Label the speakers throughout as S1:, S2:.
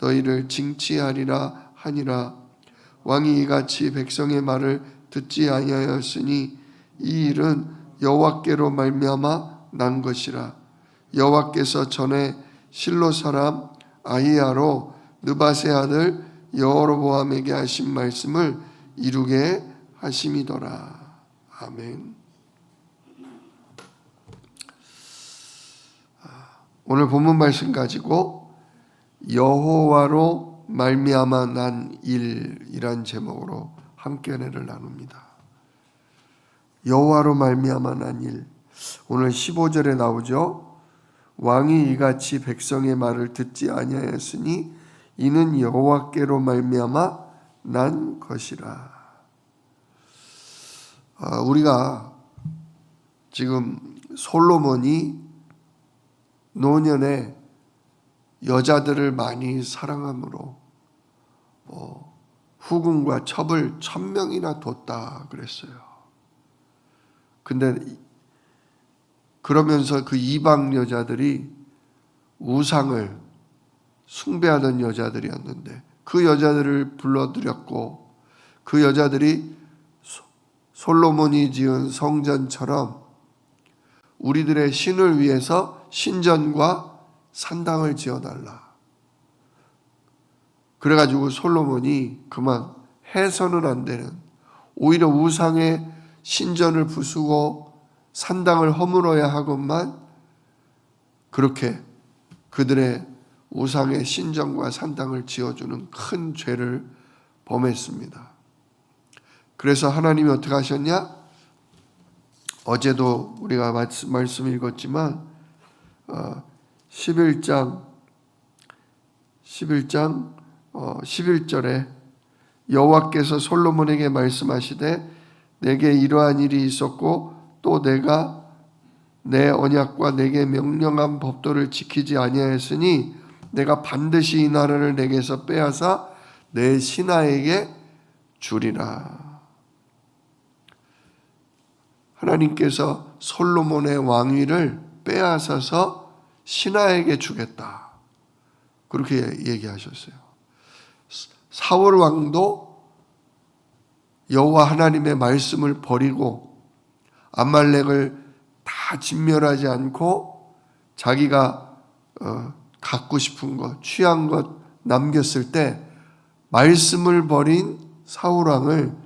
S1: 너희를 징치하리라 하니라. 왕이 이같이 백성의 말을 듣지 아니하였으니 이 일은 여호와께로 말미암아 난 것이라. 여호와께서 전에 실로 사람 아히야로 느바세 아들 여로보암에게 하신 말씀을 이루게 하심이더라. 아멘. 오늘 본문 말씀 가지고 여호와로 말미암아 난 일이란 제목으로 함께 은혜를 나눕니다. 여호와로 말미암아 난 일. 오늘 15절에 나오죠. 왕이 이같이 백성의 말을 듣지 아니하였으니 이는 여호와께로 말미암아 난 것이라. 아, 우리가 지금 솔로몬이 노년에 여자들을 많이 사랑함으로 어, 후궁과 첩을 천 명이나 뒀다 그랬어요. 근데 그러면서 그 이방 여자들이 우상을 숭배하던 여자들이었는데 그 여자들을 불러들였고 그 여자들이 솔로몬이 지은 성전처럼 우리들의 신을 위해서 신전과 산당을 지어달라. 그래가지고 솔로몬이 그만 해서는 안 되는 오히려 우상의 신전을 부수고 산당을 허물어야 하건만 그렇게 그들의 우상의 신전과 산당을 지어주는 큰 죄를 범했습니다. 그래서 하나님이 어떻게 하셨냐? 어제도 우리가 말씀 읽었지만 11장 11장 11절에 여호와께서 솔로몬에게 말씀하시되 내게 이러한 일이 있었고 또 내가 내 언약과 내게 명령한 법도를 지키지 아니하였으니 내가 반드시 이 나라를 내게서 빼앗아 내 신하에게 주리라. 하나님께서 솔로몬의 왕위를 빼앗아서 신하에게 주겠다. 그렇게 얘기하셨어요. 사울 왕도 여호와 하나님의 말씀을 버리고 암말렉을 다 진멸하지 않고 자기가 어, 갖고 싶은 것, 취한 것 남겼을 때 말씀을 버린 사울 왕을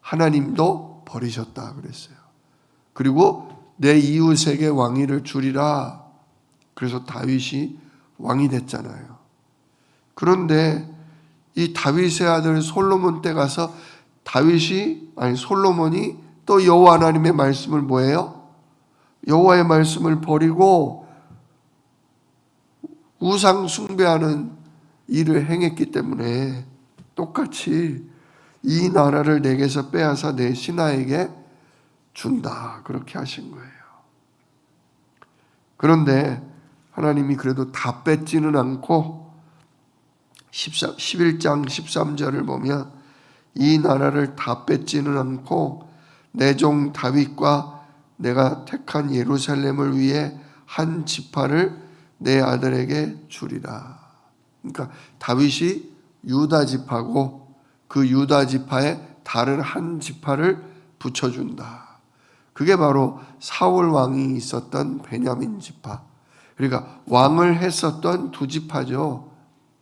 S1: 하나님도 버리셨다 그랬어요. 그리고 내 이웃에게 왕위를 주리라. 그래서 다윗이 왕이 됐잖아요. 그런데 이 다윗의 아들 솔로몬 때 가서 다윗이 아니 솔로몬이 또 여호와 하나님의 말씀을 뭐예요? 여호와의 말씀을 버리고 우상 숭배하는 일을 행했기 때문에 똑같이 이 나라를 내게서 빼앗아 내 신하에게 준다. 그렇게 하신 거예요. 그런데 하나님이 그래도 다 뺏지는 않고 13, 11장 13절을 보면 이 나라를 다 뺏지는 않고 내 종 다윗과 내가 택한 예루살렘을 위해 한 지파를 내 아들에게 주리라. 그러니까 다윗이 유다 지파고 그 유다 지파에 다른 한 지파를 붙여준다. 그게 바로 사울 왕이 있었던 베냐민 지파. 그러니까 왕을 했었던 두 지파죠.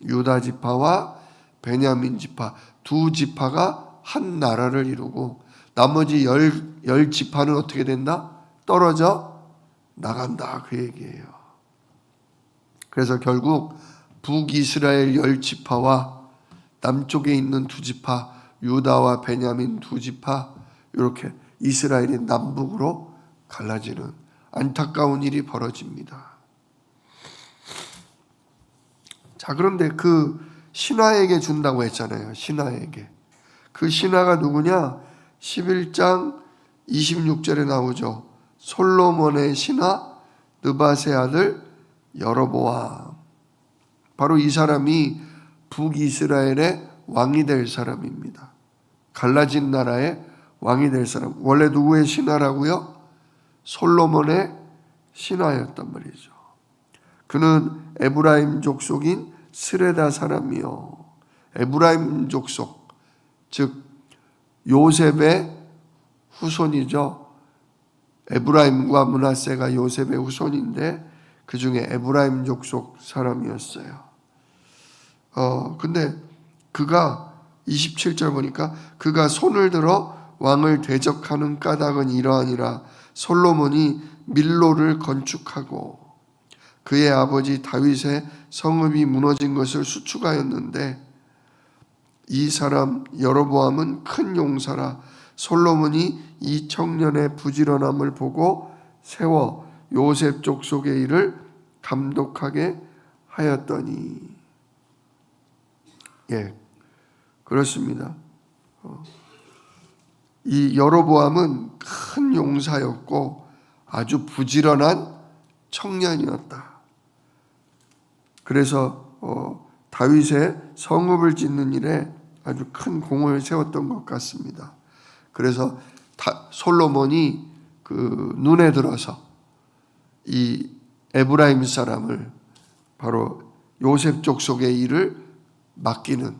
S1: 유다 지파와 베냐민 지파 두 지파가 한 나라를 이루고 나머지 열, 열 지파는 어떻게 된다? 떨어져 나간다. 그 얘기예요. 그래서 결국 북이스라엘 열 지파와 남쪽에 있는 두 지파, 유다와 베냐민 두 지파, 이렇게 이스라엘이 남북으로 갈라지는 안타까운 일이 벌어집니다. 자, 그런데 그 신하에게 준다고 했잖아요. 신하에게. 그 신하가 누구냐? 11장 26절에 나오죠. 솔로몬의 신하 느바세 아들 여로보암. 바로 이 사람이 북이스라엘의 왕이 될 사람입니다. 갈라진 나라의 왕이 될 사람. 원래 누구의 신하라고요? 솔로몬의 신하였단 말이죠. 그는 에브라임 족속인 스레다 사람이요 에브라임 족속 즉 요셉의 후손이죠. 에브라임과 문하세가 요셉의 후손인데 그 중에 에브라임 족속 사람이었어요. 어 근데 그가 27절 보니까 그가 손을 들어 왕을 대적하는 까닭은 이러하니라 솔로몬이 밀로를 건축하고 그의 아버지 다윗의 성읍이 무너진 것을 수축하였는데 이 사람 여로보암은 큰 용사라 솔로몬이 이 청년의 부지런함을 보고 세워 요셉 족속의 일을 감독하게 하였더니 예 그렇습니다. 어. 이 여로보암은 큰 용사였고 아주 부지런한 청년이었다. 그래서 어, 다윗의 성읍을 짓는 일에 아주 큰 공을 세웠던 것 같습니다. 그래서 다, 솔로몬이 그 눈에 들어서 이 에브라임 사람을 바로 요셉 족속의 일을 맡기는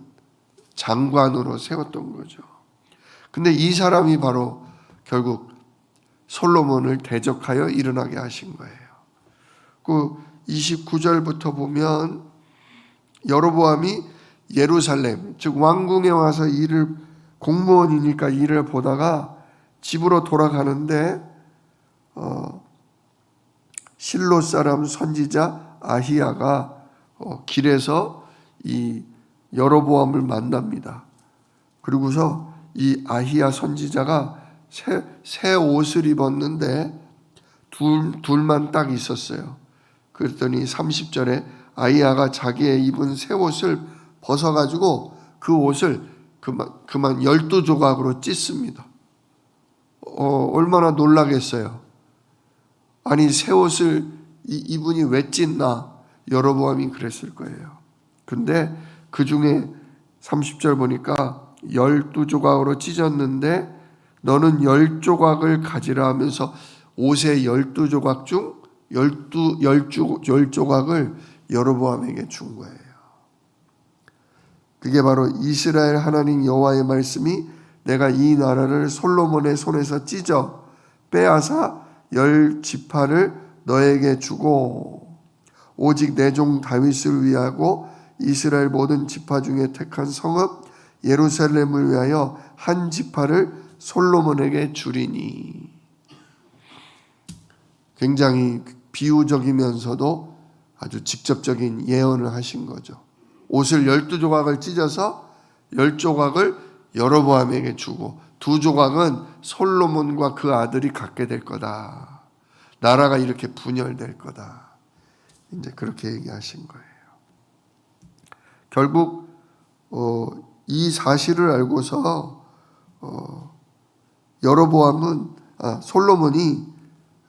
S1: 장관으로 세웠던 거죠. 근데 이 사람이 바로 결국 솔로몬을 대적하여 일어나게 하신 거예요. 그 29절부터 보면 여로보암이 예루살렘 즉 왕궁에 와서 일을 공무원이니까 일을 보다가 집으로 돌아가는데 어, 실로 사람 선지자 아히야가 어, 길에서 이 여로보암을 만납니다. 그리고서 이 아히야 선지자가 새, 새 옷을 입었는데 둘, 둘만 딱 있었어요. 그랬더니 30절에 아히야가 자기의 입은 새 옷을 벗어가지고 그 옷을 그만, 그만 12조각으로 찢습니다. 어, 얼마나 놀라겠어요. 아니, 새 옷을 이분이 왜 찢나? 여러보암이 그랬을 거예요. 근데 그 중에 30절 보니까 12조각으로 찢었는데 너는 10조각을 가지라 하면서 옷의 12조각 중 12, 10조각을 여로보암에게 준 거예요. 그게 바로 이스라엘 하나님 여호와의 말씀이 내가 이 나라를 솔로몬의 손에서 찢어 빼앗아 열 지파를 너에게 주고 오직 내 종 다윗을 위하고 이스라엘 모든 지파 중에 택한 성읍 예루살렘을 위하여 한 지파를 솔로몬에게 주리니 굉장히 비유적이면서도 아주 직접적인 예언을 하신 거죠. 옷을 열두 조각을 찢어서 열 조각을 여로보암에게 주고 두 조각은 솔로몬과 그 아들이 갖게 될 거다. 나라가 이렇게 분열될 거다. 이제 그렇게 얘기하신 거예요. 결국 어, 이 사실을 알고서 어, 여로보암은 아, 솔로몬이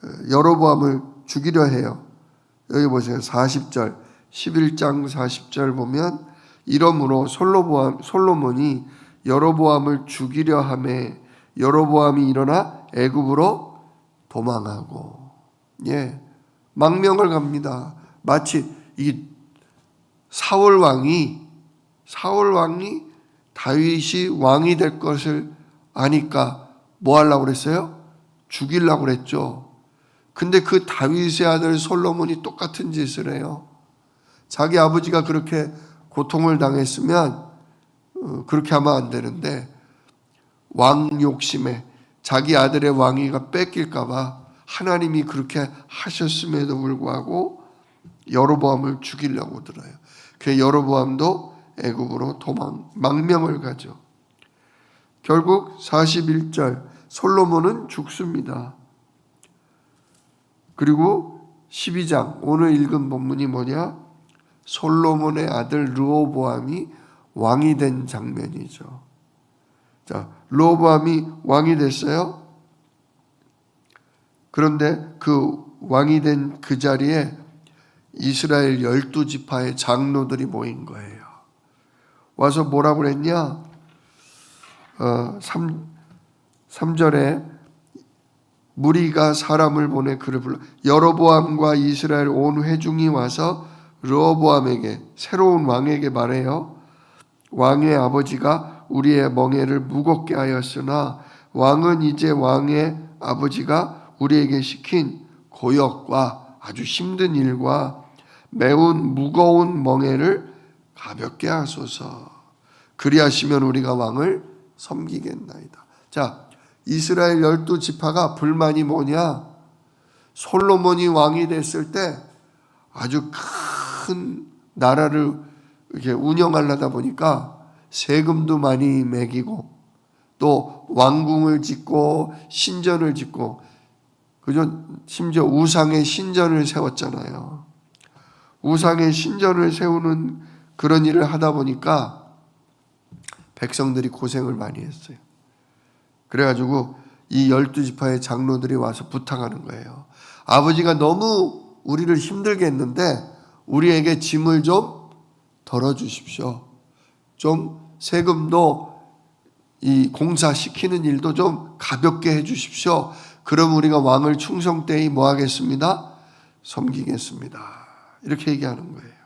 S1: 어, 여로보암을 죽이려 해요. 여기 보세요. 40절, 11장 40절 보면 이러므로 솔로보암, 솔로몬이 여로보암을 죽이려 함에 여로보암이 일어나 애굽으로 도망하고 예 망명을 갑니다. 마치 이 사울 왕이 사울 왕이 다윗이 왕이 될 것을 아니까 뭐 하려고 그랬어요? 죽이려고 그랬죠. 근데 그 다윗의 아들 솔로몬이 똑같은 짓을 해요. 자기 아버지가 그렇게 고통을 당했으면 어, 그렇게 하면 안 되는데 왕 욕심에 자기 아들의 왕위가 뺏길까봐 하나님이 그렇게 하셨음에도 불구하고 여로보암을 죽이려고 들어요. 그 여로보암도 애굽으로 도망 망명을 가죠. 결국 41절 솔로몬은 죽습니다. 그리고 12장 오늘 읽은 본문이 뭐냐? 솔로몬의 아들 르호보암이 왕이 된 장면이죠. 자, 르호보암이 왕이 됐어요. 그런데 그 왕이 된 그 자리에 이스라엘 열두 지파의 장로들이 모인 거예요. 와서 뭐라고 그랬냐? 어, 3, 3절에 무리가 사람을 보내 그를 불러 여로보암과 이스라엘 온 회중이 와서 르호보암에게 새로운 왕에게 말해요. 왕의 아버지가 우리의 멍에를 무겁게 하였으나 왕은 이제 왕의 아버지가 우리에게 시킨 고역과 아주 힘든 일과 매운 무거운 멍에를 가볍게 하소서. 그리하시면 우리가 왕을 섬기겠나이다. 자, 이스라엘 열두 지파가 불만이 뭐냐? 솔로몬이 왕이 됐을 때 아주 큰 나라를 이렇게 운영하려다 보니까 세금도 많이 매기고 또 왕궁을 짓고 신전을 짓고 그죠? 심지어 우상의 신전을 세웠잖아요. 우상의 신전을 세우는 그런 일을 하다 보니까 백성들이 고생을 많이 했어요. 그래가지고 이 열두 지파의 장로들이 와서 부탁하는 거예요. 아버지가 너무 우리를 힘들게 했는데 우리에게 짐을 좀 덜어주십시오. 좀 세금도 이 공사시키는 일도 좀 가볍게 해주십시오. 그럼 우리가 왕을 충성되이 뭐 하겠습니다? 섬기겠습니다. 이렇게 얘기하는 거예요.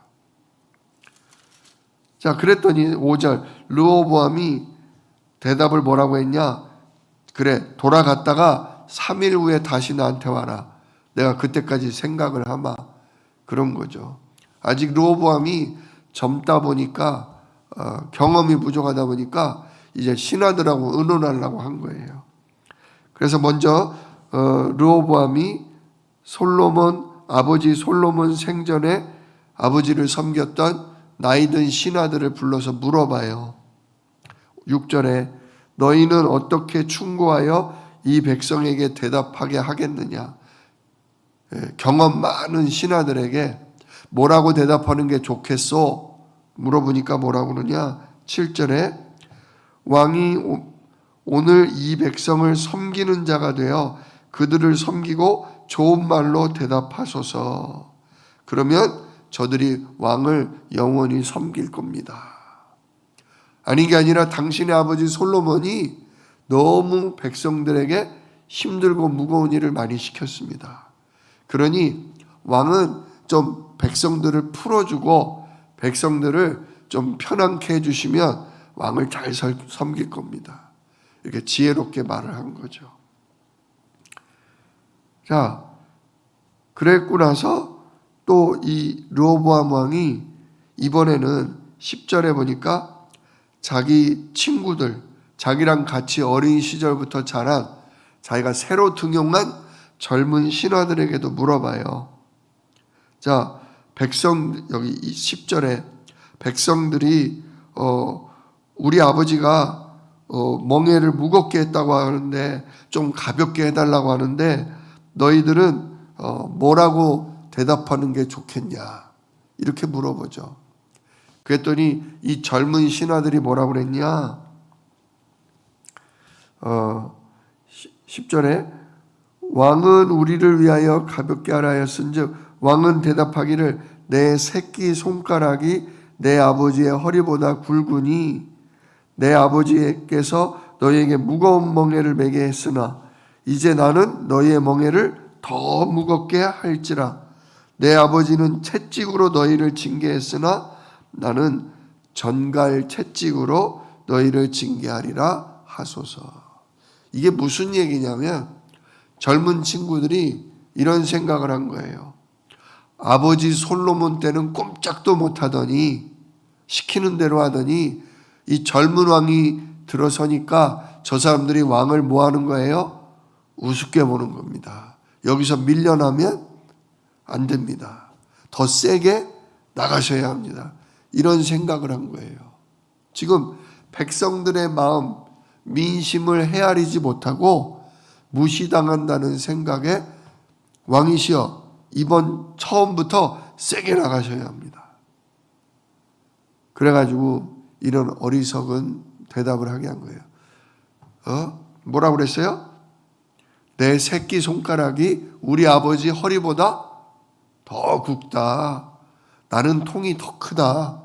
S1: 자, 그랬더니 5절 르호보암이 대답을 뭐라고 했냐? 그래, 돌아갔다가 3일 후에 다시 나한테 와라. 내가 그때까지 생각을 하마. 그런 거죠. 아직 르호보암이 젊다 보니까 어, 경험이 부족하다 보니까 이제 신하들하고 의논하려고 한 거예요. 그래서 먼저 어, 르호보암이 솔로몬 아버지 솔로몬 생전에 아버지를 섬겼던 나이든 신하들을 불러서 물어봐요. 6절에 너희는 어떻게 충고하여 이 백성에게 대답하게 하겠느냐? 예, 경험 많은 신하들에게 뭐라고 대답하는 게 좋겠소? 물어보니까 뭐라고 그러냐? 7절에 왕이 오- 오늘 이 백성을 섬기는 자가 되어 그들을 섬기고 좋은 말로 대답하소서. 그러면 저들이 왕을 영원히 섬길 겁니다. 아닌 게 아니라 당신의 아버지 솔로몬이 너무 백성들에게 힘들고 무거운 일을 많이 시켰습니다. 그러니 왕은 좀 백성들을 풀어주고 백성들을 좀 편안케 해주시면 왕을 잘 설- 섬길 겁니다. 이렇게 지혜롭게 말을 한 거죠. 자, 그랬고 나서 또 이 르호보암 왕이 이번에는 10절에 보니까 자기 친구들, 자기랑 같이 어린 시절부터 자란 자기가 새로 등용한 젊은 신하들에게도 물어봐요. 자, 백성 여기 10절에 백성들이 어 우리 아버지가 어 멍에를 무겁게 했다고 하는데 좀 가볍게 해달라고 하는데 너희들은 어 뭐라고 대답하는 게 좋겠냐 이렇게 물어보죠. 그랬더니 이 젊은 신하들이 뭐라고 그랬냐? 어 10절에 왕은 우리를 위하여 가볍게 하라 하였은즉 왕은 대답하기를 내 새끼 손가락이 내 아버지의 허리보다 굵으니 내 아버지께서 너희에게 무거운 멍에를 매게 했으나 이제 나는 너희의 멍에를 더 무겁게 할지라 내 아버지는 채찍으로 너희를 징계했으나 나는 전갈 채찍으로 너희를 징계하리라 하소서 이게 무슨 얘기냐면 젊은 친구들이 이런 생각을 한 거예요. 아버지 솔로몬 때는 꼼짝도 못 하더니 시키는 대로 하더니 이 젊은 왕이 들어서니까 저 사람들이 왕을 뭐 하는 거예요? 우습게 보는 겁니다. 여기서 밀려나면 안 됩니다. 더 세게 나가셔야 합니다. 이런 생각을 한 거예요. 지금 백성들의 마음, 민심을 헤아리지 못하고 무시당한다는 생각에 왕이시여 이번 처음부터 세게 나가셔야 합니다. 그래가지고 이런 어리석은 대답을 하게 한 거예요. 어? 뭐라고 그랬어요? 내 새끼 손가락이 우리 아버지 허리보다 더 굵다. 나는 통이 더 크다.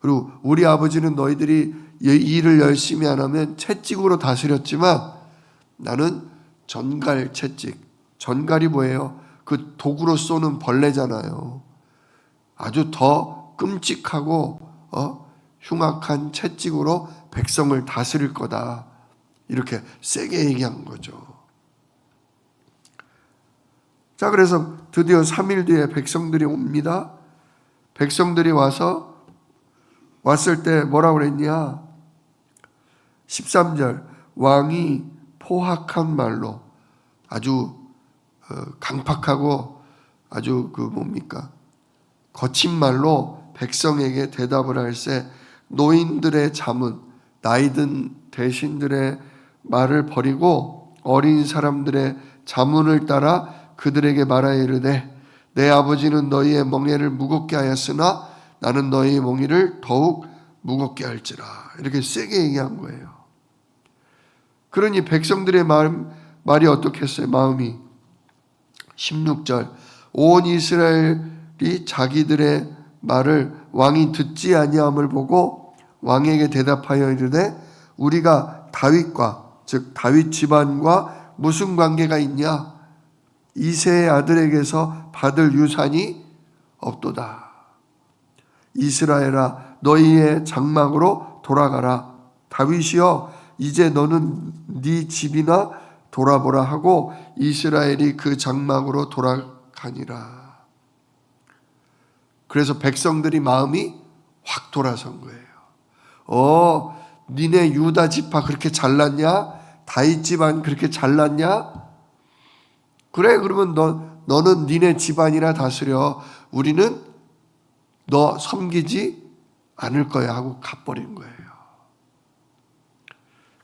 S1: 그리고 우리 아버지는 너희들이 이 일을 열심히 안 하면 채찍으로 다스렸지만 나는 전갈 채찍. 전갈이 뭐예요? 그 도구로 쏘는 벌레잖아요. 아주 더 끔찍하고 어? 흉악한 채찍으로 백성을 다스릴 거다. 이렇게 세게 얘기한 거죠. 자, 그래서 드디어 3일 뒤에 백성들이 옵니다. 백성들이 와서 왔을 때 뭐라고 그랬냐? 13절 왕이 포악한 말로 아주 어, 강팍하고 아주 그 뭡니까 거친 말로 백성에게 대답을 할세 노인들의 잠은 나이든 대신들의 말을 버리고 어린 사람들의 자문을 따라 그들에게 말하여 이르되 내 아버지는 너희의 멍에를 무겁게 하였으나 나는 너희의 멍에를 더욱 무겁게 할지라 이렇게 세게 얘기한 거예요. 그러니 백성들의 마음, 말이 어떻겠어요? 마음이 16절 온 이스라엘이 자기들의 말을 왕이 듣지 아니함을 보고 왕에게 대답하여 이르되 우리가 다윗과 즉 다윗 집안과 무슨 관계가 있냐 이세의 아들에게서 받을 유산이 없도다 이스라엘아 너희의 장막으로 돌아가라 다윗이여 이제 너는 네 집이나 돌아보라 하고 이스라엘이 그 장막으로 돌아가니라. 그래서 백성들이 마음이 확 돌아선 거예요. 어, 니네 유다 지파 그렇게 잘났냐? 다윗 집안 그렇게 잘났냐? 그래 그러면 너 너는 니네 집안이나 다스려. 우리는 너 섬기지 않을 거야 하고 가버린 거예요.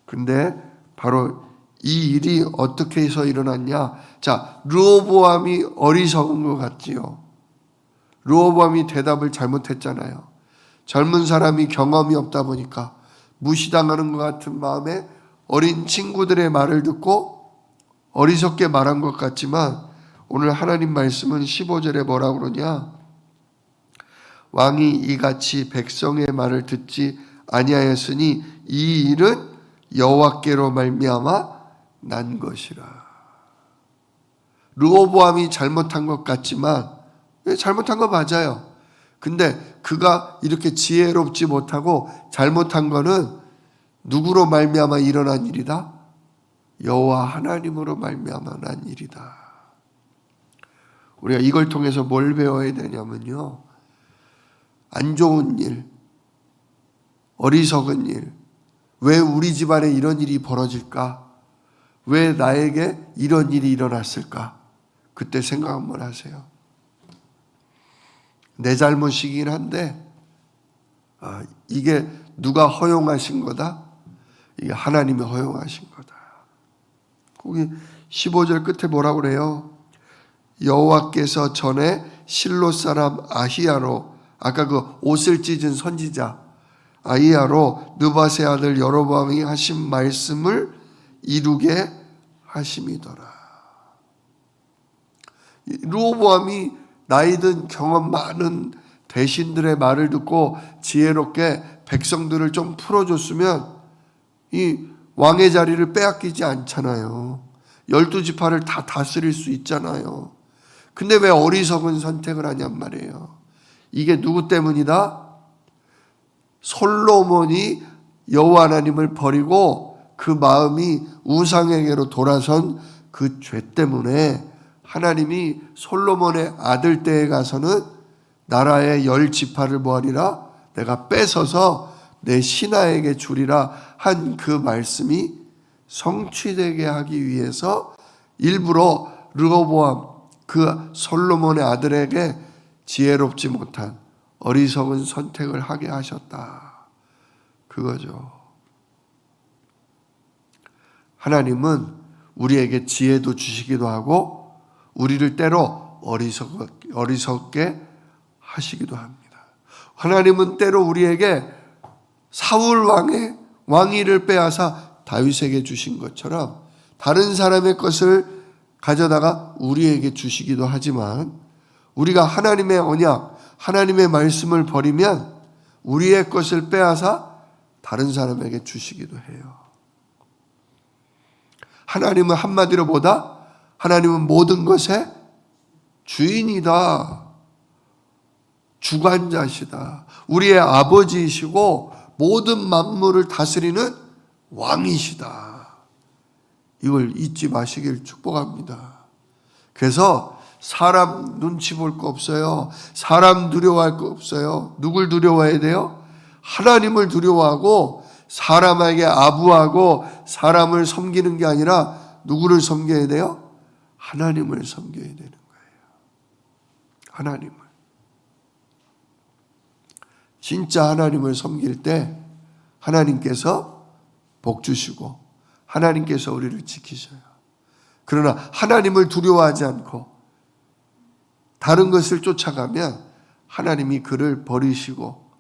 S1: 근데 바로 이 일이 어떻게 해서 일어났냐? 자, 르호보암이 어리석은 것 같지요. 르호보암이 대답을 잘못했잖아요. 젊은 사람이 경험이 없다 보니까 무시당하는 것 같은 마음에 어린 친구들의 말을 듣고 어리석게 말한 것 같지만 오늘 하나님 말씀은 15절에 뭐라 그러냐? 왕이 이같이 백성의 말을 듣지 아니하였으니 이 일은 여호와께로 말미암아 난 것이라. 르호보암이 잘못한 것 같지만 예, 잘못한 거 맞아요. 근데 그가 이렇게 지혜롭지 못하고 잘못한 거는 누구로 말미암아 일어난 일이다? 여호와 하나님으로 말미암아 난 일이다. 우리가 이걸 통해서 뭘 배워야 되냐면요. 안 좋은 일, 어리석은 일, 왜 우리 집안에 이런 일이 벌어질까? 왜 나에게 이런 일이 일어났을까? 그때 생각 한번 하세요. 내 잘못이긴 한데, 아, 이게 누가 허용하신 거다? 이게 하나님이 허용하신 거다. 거기 15절 끝에 뭐라 그래요? 여호와께서 전에 실로 사람 아히야로 아까 그 옷을 찢은 선지자 아이야로 느바세 아들 여로보암이 하신 말씀을 이루게 하심이더라. 루호보암이 나이든 경험 많은 대신들의 말을 듣고 지혜롭게 백성들을 좀 풀어줬으면 이 왕의 자리를 빼앗기지 않잖아요. 열두 지파를 다 다스릴 수 있잖아요. 근데 왜 어리석은 선택을 하냔 말이에요. 이게 누구 때문이다? 솔로몬이 여호와 하나님을 버리고 그 마음이 우상에게로 돌아선 그 죄 때문에 하나님이 솔로몬의 아들 때에 가서는 나라의 열 지파를 뭐하리라 내가 뺏어서 내 신하에게 주리라 한 그 말씀이 성취되게 하기 위해서 일부러 르호보암 그 솔로몬의 아들에게 지혜롭지 못한 어리석은 선택을 하게 하셨다. 그거죠. 하나님은 우리에게 지혜도 주시기도 하고 우리를 때로 어리석, 어리석게 하시기도 합니다. 하나님은 때로 우리에게 사울 왕의 왕위를 빼앗아 다윗에게 주신 것처럼 다른 사람의 것을 가져다가 우리에게 주시기도 하지만 우리가 하나님의 언약, 하나님의 말씀을 버리면 우리의 것을 빼앗아 다른 사람에게 주시기도 해요. 하나님은 한마디로 보다 하나님은 모든 것의 주인이다. 주관자시다. 우리의 아버지이시고 모든 만물을 다스리는 왕이시다. 이걸 잊지 마시길 축복합니다. 그래서 사람 눈치 볼 거 없어요. 사람 두려워할 거 없어요. 누굴 두려워해야 돼요? 하나님을 두려워하고 사람에게 아부하고 사람을 섬기는 게 아니라 누구를 섬겨야 돼요? 하나님을 섬겨야 되는 거예요. 하나님을. 진짜 하나님을 섬길 때 하나님께서 복 주시고 하나님께서 우리를 지키셔요. 그러나 하나님을 두려워하지 않고 다른 것을 쫓아가면 하나님이 그를 버리시고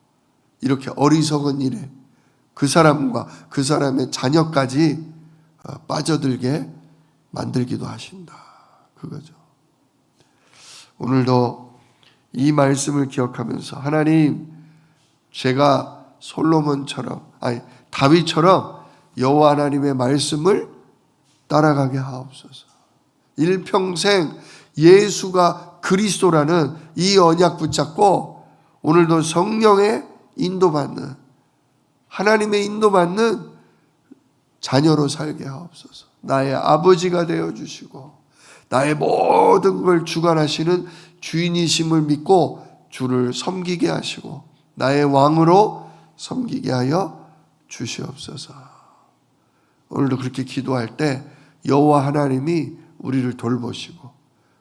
S1: 이렇게 어리석은 일에 그 사람과 그 사람의 자녀까지 어, 빠져들게 만들기도 하신다. 그거죠. 오늘도 이 말씀을 기억하면서 하나님 제가 솔로몬처럼 아니 다윗처럼 여호와 하나님의 말씀을 따라가게 하옵소서. 일평생 예수가 그리스도라는 이 언약 붙잡고 오늘도 성령의 인도받는 하나님의 인도받는 자녀로 살게 하옵소서. 나의 아버지가 되어 주시고 나의 모든 걸 주관하시는 주인이심을 믿고 주를 섬기게 하시고 나의 왕으로 섬기게 하여 주시옵소서. 오늘도 그렇게 기도할 때 여호와 하나님이 우리를 돌보시고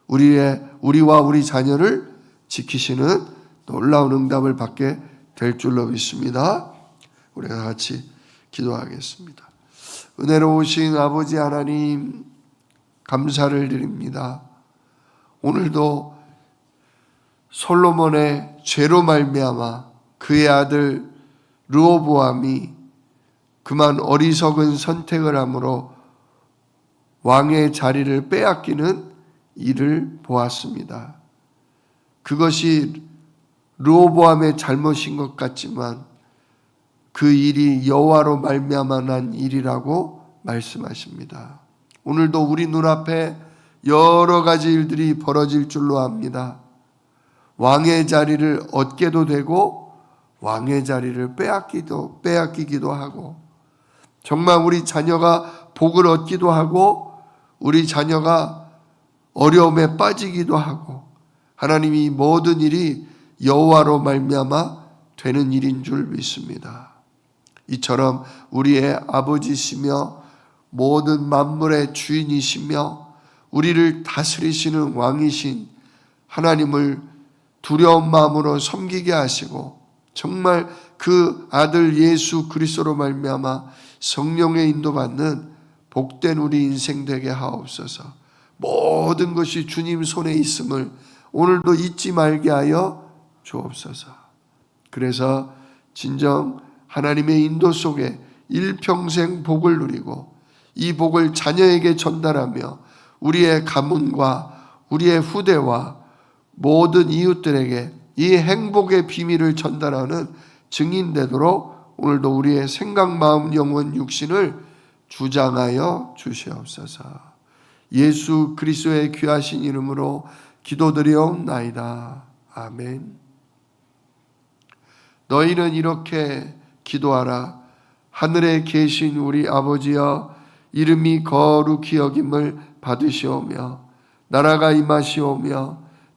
S1: 우리의 우리와 우리 자녀를 지키시는 놀라운 응답을 받게 될 줄로 믿습니다. 우리가 같이 기도하겠습니다. 은혜로우신 아버지 하나님 감사를 드립니다. 오늘도 솔로몬의 죄로 말미암아 그의 아들 르호보암이 그만 어리석은 선택을 함으로 왕의 자리를 빼앗기는 일을 보았습니다. 그것이 르호보암의 잘못인 것 같지만 그 일이 여호와로 말미암아 난 일이라고 말씀하십니다. 오늘도 우리 눈앞에 여러 가지 일들이 벌어질 줄로 압니다. 왕의 자리를 얻게도 되고 왕의 자리를 빼앗기도 빼앗기기도 하고 정말 우리 자녀가 복을 얻기도 하고 우리 자녀가 어려움에 빠지기도 하고 하나님이 모든 일이 여호와로 말미암아 되는 일인 줄 믿습니다. 이처럼 우리의 아버지시며 모든 만물의 주인이시며 우리를 다스리시는 왕이신 하나님을 두려운 마음으로 섬기게 하시고 정말 그 아들 예수 그리스도로 말미암아 성령의 인도받는 복된 우리 인생 되게 하옵소서. 모든 것이 주님 손에 있음을 오늘도 잊지 말게 하여 주옵소서. 그래서 진정 하나님의 인도 속에 일평생 복을 누리고 이 복을 자녀에게 전달하며 우리의 가문과 우리의 후대와 모든 이웃들에게 이 행복의 비밀을 전달하는 증인 되도록 오늘도 우리의 생각, 마음, 영혼, 육신을 주장하여 주시옵소서. 예수 그리스도의 귀하신 이름으로 기도드리옵나이다. 아멘. 너희는 이렇게 기도하라. 하늘에 계신 우리 아버지여 이름이 거룩히 여김을 받으시오며 나라가 임하시오며